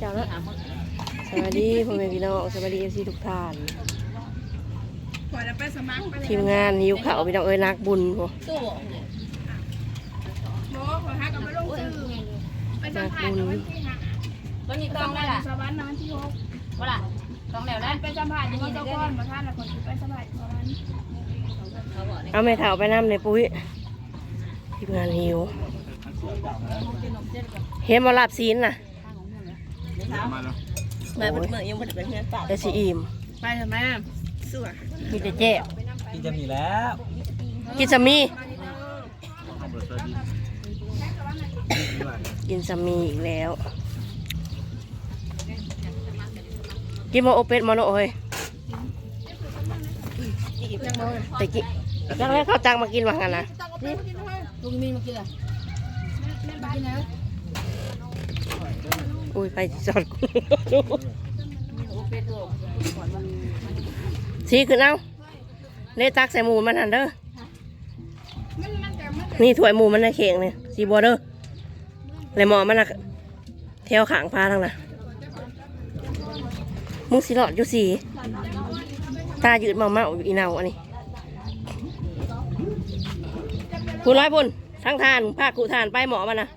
เจ้าเนาะสวัสดีพ่อแม่พี่น้องสวัสดีเอฟซีทุกท่านกว่าจะไปสมัครไปเลยทีมงานหิวข้าวพี่น้องเอ้ยนักบุญพวกโน้ขอฮักกับไปลงชื่อไปสัมภาษณ์วันที่ห้าต้นนี้ไปต้อสังมได้ภาษล่ะณ์สวรรค์นะวันที่หกว่าล่ะต้องแล้วนะไปสัมภาษณ์ที่ตะก้อนมาท่านละคนที่ไปสัมภาษณ์สวรรค์เขาบอกเนี่ยเอาแม่เถาไปน้ำในปุ้ยทีมงานหิวเห็นมาลาบซีนน่ะ แม่เพิ่นเมื่อยังบ่ได้เป็นเพื่อนเปล่าแต่สีอิ่มไปทำไมสวยมีแต่แจ่วกินจะมีแล้วกินสามีกินสามีอีกแล้ว กินมาโอเป็ดมาโนเฮ้ยแต่กินยังไม่เข้าจังมากินว่างั้นนะลุงมีมากินอะกินนะ อุ้ยไปจอดกูสีขึ้นเอาเล่ตักใส่หมูมันหันเด้อนี่ถ้วยหมูมันในเข่งเนี่ยสีบัวเด้อเลยหมอมันน่ะเที่ยวขางพาทั้งน่ะมึงสิหลอดอยู่สีตายืดมาเมาๆอยู่อีเนาอันนี้คุณร้อยพุ่นทั้งทานภาคกุทานไปหมอมันนะ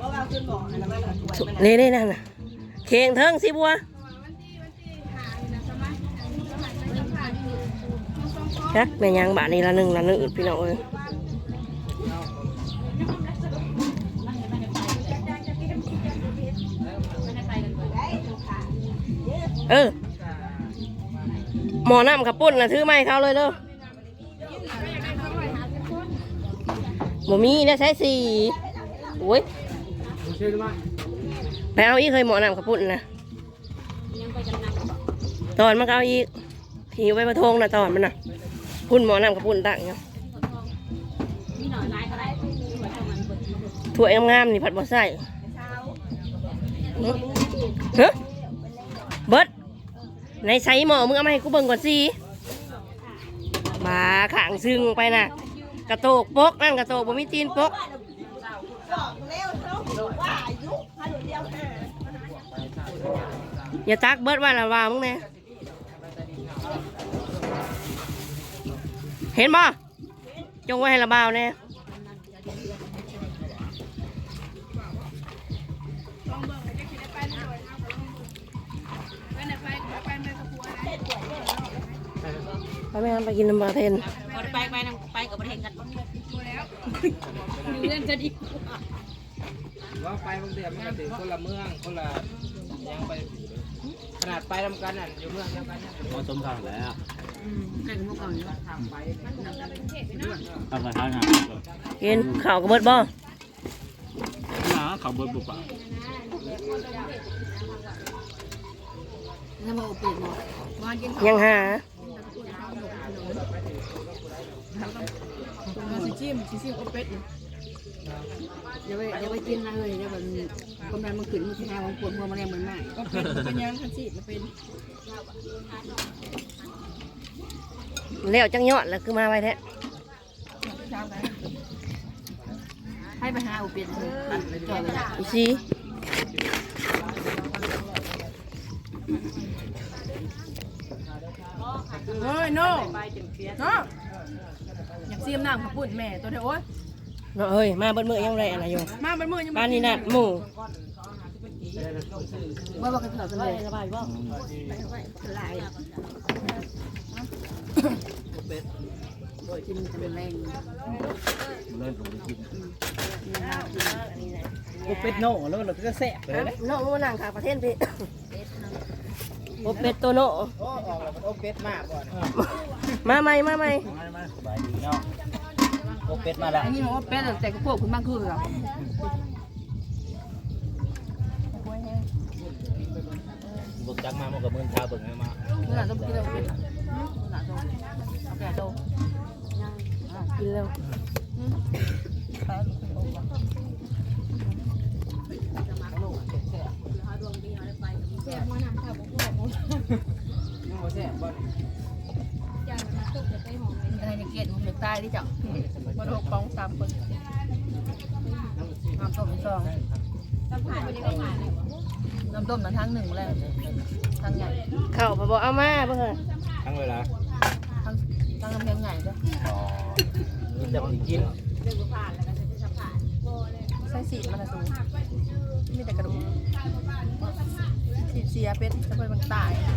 ว่าว่าขึ้ นบอกอันนั้นมันน่นเน่นั่นน่ะเข่งเทิงสีบัววันที่วันที่หาอยู่นะสมัครสมัครไปสัมภาษณ์อยู่มันสองคนจักแม่ยังบาทนี้ละหนึ่งละหนึ่งพี่น้องเอ้ยเออหมอน้ำกับปุ้นนะถือไม้เขาเลยเด้อหมมีเนี่ยใช้สี่โอ้ย ไปเอาอีกเคยหมอน้ำกับปุ้นนะตอนมันก็เอาอีกทีไว้ประทงนะตอนมันนะพุ่นหมอน้ำกับปุ้นตั้งเนาะมีหน่อยไม้ก็ได้ถั่วงามๆนี่ผัดบ่ใส่เฮ้ยเบิดในใส่หมอมึงเอามาให้กูเบิ่งก่อนสิมาขางซึ่งไปนะกระโตกปกนั่นกระโตกบ่มีตีนปก อย่าตักเบิดว่าละว่ามึงแน่เห็นบ่จงไว้ให้ระบ่าวแน่ลองเบิ่ยไปไหนไปไปไปกับผัวนะไปแม่นไปกินน้ำปลาเทนไปไปไปกับประเทศกันผัวแล้วเรื่องจะดีว่า ไปบางเดือนมันก็ถือคนละเมืองคนละยังไปขนาดไปทำกันอะอยู่เมืองเดียวกันพอสมทางแล้วไก่มุกก่อนทางไปทำกระทะงานกินข้าวกับเบิดบ่หนาเขาเบิดบุปผาถ้ามาโอเป็ดเนาะมากินยังหามาสิจิ้มสิจิ้มโอเป็ด อย่าไปอย่าไปกินนะเฮ้ยอย่าแบบคนนั้นมันขึ้นมันที่หาของปวดหัวมันแรงเหมือนมากโอเป็ดเป็นยังทันสิมันเป็นแล้วจังยอดแล้วคือมาไว้แท้ชาวไหนให้ไปหาโอเป็ดเลยจอยเลยอีซีเฮ้ยโน่เนาะอยากซีมน้ำขับปุ่นแม่ตัวเดียวโอ้ย เนาะเฮ้ยมาเบิดมือยังไรอะไรอยู่มาเป็นมือยังบ้านนี้นัดหมู่ว่าว่ากันเถอะกันเลยสบายบ่ลายกินจะเป็นแรงโอเป็ดโน่แล้วเราก็แซ่บเลยนะโน่มานั่งขางประเทศพี่โอเป็ดตัวโน่โอ้ออกแล้วมันโอเป็ดมากก่อนมาใหม่มาใหม่มามาสบายดีเนาะ โอเป็ดมาแล้วอันนี้มันว่าเป็ดแต่ก็พวกคุณบ้างคือเหรอบุกจักมามันกับมือเช้าเบิ่งมาเมื่อไหร่ต้องกินเราเป็ดหนาโตเอาแก่โตกินแล้วแซ่บบ่ให้ในเกตมันจะตายที่จังมาโดนปองสามคนน้ำต้มซองสัมผัสไม่ได้ผ่านเลยน้ำต้มนั้นทั้งหนึ่งแล้วทั้งใหญ่เข้าไปบอกเอามาเบิ่งเถอะทั้งเวลาทั้งทั้งน้ำเพียงใหญ่ด้วยจะมากินใส่สีมันนะตูมีแต่กระดูกสีเสียเป็ดแล้วมันตายมา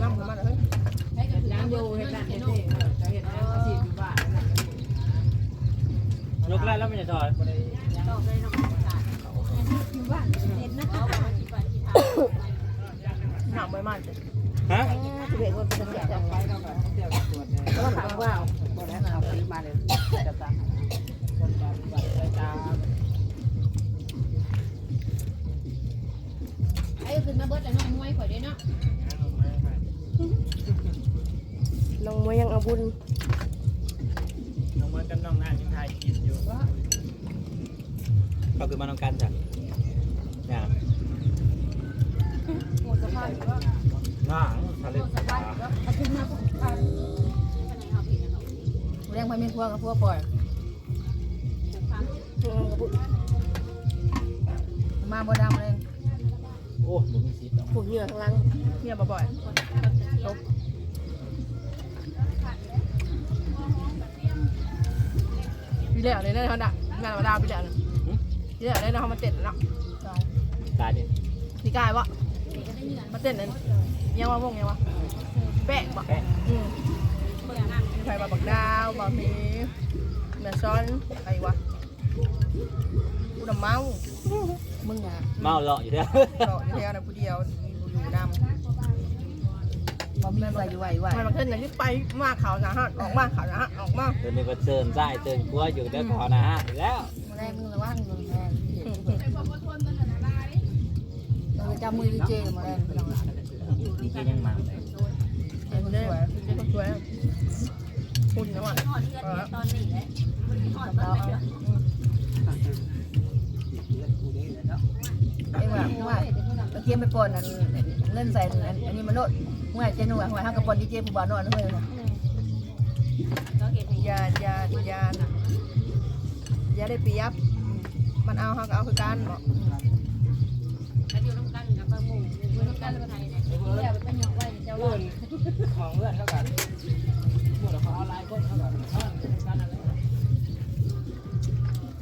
นี่ยต้องไปลูกน้ำของมันเฮ้ยยังอยู่เห็นนั่นเห็นนี่จะเห็นอาชีพอยู่บ้านนั่นยกแล้วแล้วมันจะถอด น้องมวยยังเอาบุญน้องมันกับน้องหน้ายังถ่ายคลิปอยู่เขาคือมาต้องการจ้ะอย่างหมดสภาพอยู่ว่าน่าทะเลเลี้ยงไปมีพวกกับพวกปล่อยมาบ่ดำเลยโอ้หนูมีสิทธิ์ผูกเหงื่อข้างหล่างเมียบ่บ่อยลบ พี่เลี้ยงเลยได้เขาดักงานมาดาวพี่เลี้ยงเลยพี่เลี้ยงได้เขามาเต้นแล้วตายดิพี่กายวะมาเต้นนั่นยังว่าวงยังวะแปะบอกแค่อืมใครมาบักดาวบักมีแม่ซ้อนใครวะกูดำเมามึงอะเมาเลาะอยู่แล้วต่ออยู่แถวนะผู้เดียวมีกูอยู่นำ บ่มีไหวไหวไหวมันขึ้นอย่างที่ไปมาขาวหนาฮะออกมาขาวหนาฮะออกมาเดินในกระเจินใต้เจินกลัวอยู่เด้อขอนะฮะอีกแล้วแรงมึงระวังมึงแรงไอ้บ่บ่ทนมันน่ะละลายเราจะมือดีเจมาแรงไปลองดีเจยังมาเด็กคนสวยเด็กคนสวยคุณนะว่ะตอนนี้เลยเอ็งว่าว่าตะเกียบไปก่อนนั่น เล่นใส่อันนี้มันโลดเมื่อเจนัวเมื่อห้างกระปอนดีเจผู้บ่าวนอนเลยนะยายายายาได้เปรียบมันเอาเขาก็เอาคือกันเนาะอยู่น้ำกันกับปลาหมูอยู่น้ำกันแล้วไทยเนี่ยเดี๋ยวไปหยอกไว้เจ้าเพื่อนของเพื่อนเขากันหมดเขาเอาลายคนเขากันกันอะไร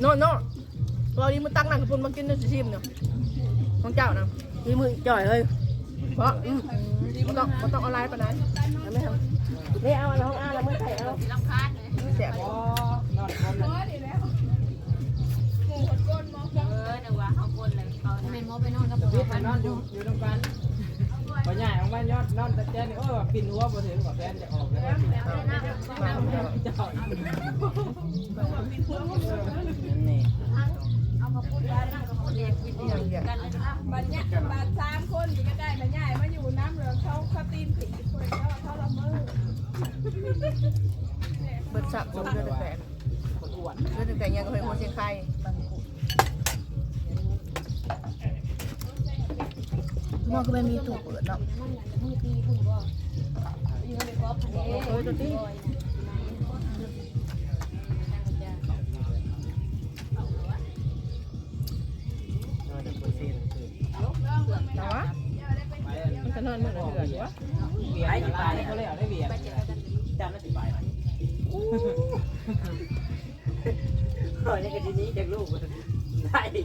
โน่นโน่นตัวนี้มันตั้งหนังกับปุ่นมากินในชิมเนาะของเจ้านะนี่มือจ่อยเฮ้ย เพราะอืมมันต้องมันต้องเอาลายปานนั้นไม่ทำนี่เอาอันห้องอ้าแล้วมือใส่เอาลำคาญเลยเสียบอ๋อนอนคนเลยเออเดี๋ยวว่าเขาคนเลยเขาทำไมมอไปนอนกับพี่นอนอยู่อยู่ตรงกันปัญญาของบ้านยอดนอนแต่แจนโอ้ปิ่นหัวบ่ถึงกับแฟนจะออกเลยมาของเจ้าเจ้านี่อย่างเดียว บัดเนี้ยบัดสามคนอยู่ใกล้ๆมันใหญ่มาอยู่น้ำเหลืองเขาเขาตีนผีคนเขาเขาละเมอเบิดสับสมเดือดแฟนคนอ้วนเดือดแต่ยังก็เคยโมเชียงไข่นอกก็ไม่มีถูกเปิดเนาะเออตัวที่ แต่ว่ามันจะนอนมันเหลืออยู่วะเบียร์ตายเขาเลยเอาได้เบียร์จำได้สิบใบเฮ้ยนี่ก็ทีนี้เด็กลูกได้ดี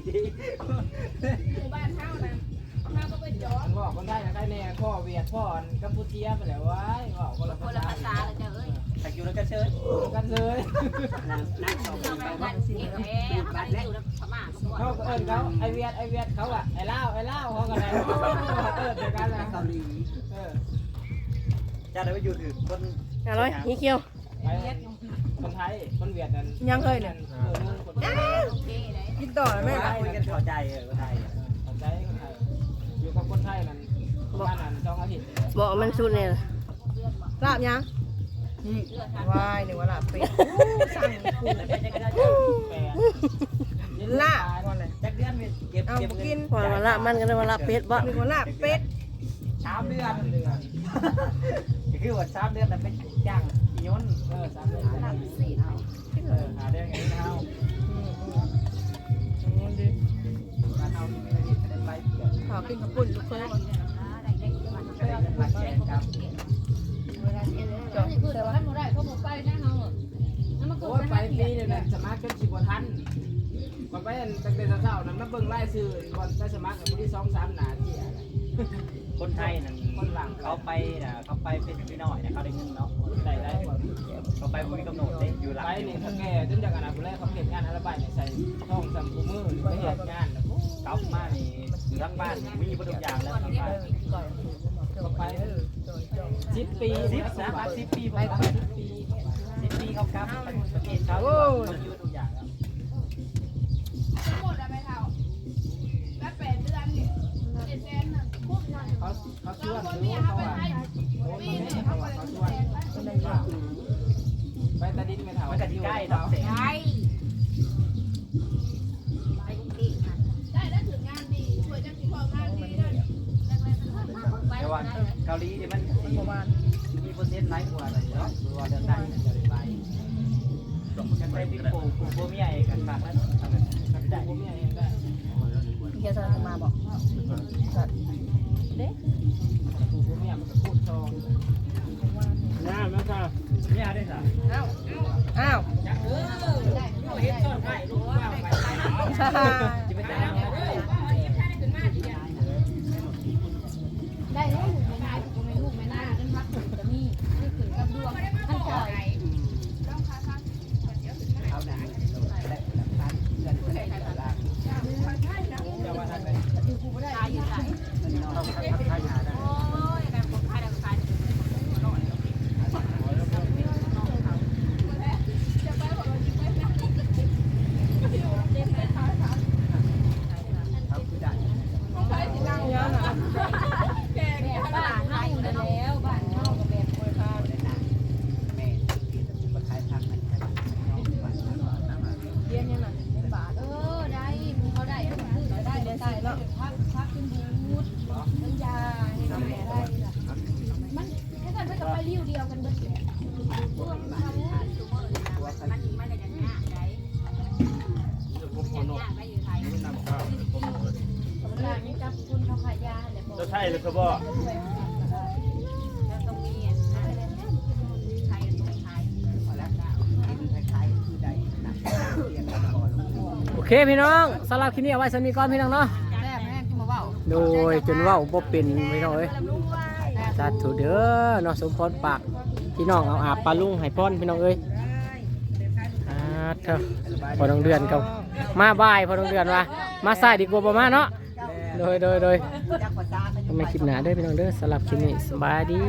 หมู่บ้านเท่านั้นเท่าก็ไปจอดบอกคนได้นะได้แน่พ่อเวียดพ่อกัมพูเชียไปแล้วว้ายบอกคนละภาษาเลยจ้าเอ้ย แต่อยู่แล้วก็เชิญกันเลยนั่งนั่งสองเราไปไปกันสิแล้เขาไปอยู่พม่ามาก่อนเขาเอิญเขาไอเวียดไอเวียดเขาอะไอเล่าไอเล่าเขากันแล้วเอิญเดียวกันนะเกาหลีเออจะได้ไปอยู่ถือคนเอาเลยนี่เคี้ยวไปคนไทยคนเวียดนั่นยังเคยเนี่ยเออคนไทยโอเคเลยกินต่อไหมไม่คุยกันเข้าใจเออคนไทยคนไทยคนไทยอยู่กับคนไทยนั่นบ้านนั่นสองอาทิตย์บอกมันสุดเนี่ยลาบยังนี่ วายหนึ่งว่าลาบเป็ดสั่งคูแต่เป็นยังไงได้แปดลาบก่อนเลยจักเดือนเก็บเอาเก็บไปเงิกินนพอมาละมันก็ได้มาละเป็ดบ่หนึ่งว่าลาบเป็ดสามเดือนเดือนคคือว่าสามเดือนน่ะเป็นจ้างยนต์เออสามเดือนหาเดือนเออหาเดือนไงเฮาอืมอืมอืมดีบ้านเฮานี่ไม่ได้ไม่ได้ไปเกี่ยวขอกินกับปุ่นลูกเคยก่อนก็ได้เงินมา แต่ว่าบ่ได้เขาบ่ไปนะเฮาแล้วมันก็โอ้ยไปปีเดียวนั้นสมัครจนสิบกว่าทันก่อนไปตั้งแต่เช้าๆนั้นมาเบิ่งรายชื่อก่อนไปสมัครกับผู้ที่สองสามหนาที่อะไรคนไทยนั่นคนหลังเขาไปนะเขาไปเป็นพี่น้อยนะเขาได้เงินเนาะได้ได้เขาไปบ่มีกำหนดเด้อยู่หลังไปนี่เขาแก่จนจากอนาคตแรกเขาเก็บงานอะไรบ้านเนี่ยใส่ห้องสำคูมือไปเห็นงานกลับมานี่ทั้งบ้านมีบ่ทุกอย่างแล้วทั้งบ้านก่อนจบไปเออจบจบ สิบปีสิบนะมาสิบปีผมไปสิบปีสิบปีเขากลับไปประเทศเขา แต่ว่าเกาหลีนี่มันประมาณมีเปอร์เซ็นต์น้อยกว่าเลยเนาะหรือว่าเดินได้จะได้ไปกันไปเป็นปู่ปู่พ่อเมียเองกันฝากแล้วทำได้ผมเนี่ยเองได้เฮียสารมาบอกสัตว์ถูกผมเนี่ยมันก็พูดทองน้าแม่ค่ะเมียได้สะอ้าวอ้าวเออเห็นต้นไม้ลูกว่าไป จะไปจ่าย ได้แล้วลูกแม่นายก็ไม่ลูกแม่นายกันพักจะมีนี่ขึ้นกับดวงท่านจอย เอาหนังได้หลักฐานเงินได้หลักฐาน แต่ว่าทางไหน ตายอยู่ไหน เราทำขายหาได้ โอ้ยการบ่ขายได้ขาย ทำคือได้ แก แม่บ้านเฮาแล้วบ้านเฮาก็แบบ ได้นานแม่ที่มาขายทางนั้น เรียนยังไงเป็นบาท เออได้เขาได้เขาซื้อได้ได้ได้แล้วพักพักขึ้นบูธมันยาให้ได้ได้ล่ะมันแค่นั้นมันก็ไปริ้วเดียวกันเบิดแหละพวกมันทำ ตัวกัน มันไม่ได้กันยากได้ยา กได้อยู่ไทยเวลานี้จับคุณเขาขายยาแหละบอกจะใช่หรือเปล่าแล้วตรงนี้อะใครตรงขายแล้วขายคือได้หนักเรียนก่อนโอเคพี่น้องสำหรับคลิปนี้เอาไว้สำนีก่อนพี่น้องเนาะแม่แม่ที่มาเบ้าโดยจนเว่าบ่เป็นพี่น้องเอ้ย สาธุเด้อเนาะสมพรปากพี่น้องเอาอาบปลาลุงให้พรพี่น้องเอ้ยอาเถอะพอต้องเดือนเขามาบ่ายพอต้องเดือนว่ามาใส่ดีกว่าประมาเนาะโดยโดยโดยทำไมคลิปหนาเด้อพี่น้องเด้อสลับคลิปนี้สบายดี